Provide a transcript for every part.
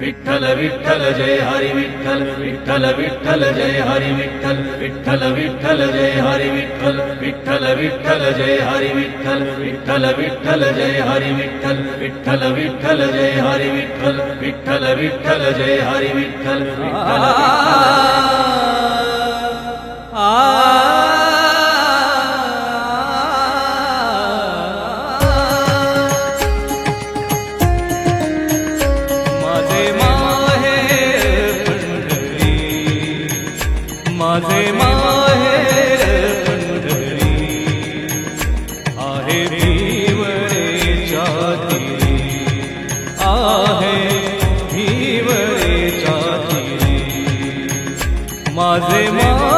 விட்டல விட்டல ஜெய ஹரி விட்டல். விட்டல விட்டல ஜெய ஹரி விட்டல். விட்டல விட்டல ஜெய ஹரி விட்டல். விட்டல விட்டல ஜெய ஹரி விட்டல். விட்டல விட்டல ஜெய ஹரி விட்டல். விட்டல விட்டல ஜெய ஹரி விட்டல். விட்டல விட்டல ஜெய ஹரி விட்டல். விட்டல মাঝে মাঝে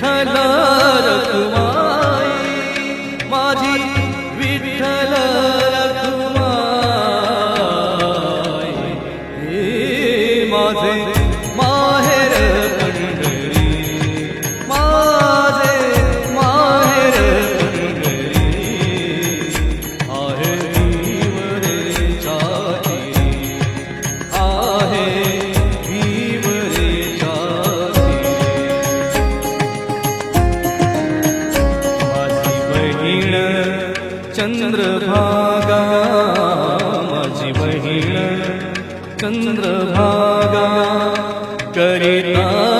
विठ्ठल रखुमाई माझी विठ्ठल रखुमाई. हे माझे चन्द्रभागा करिता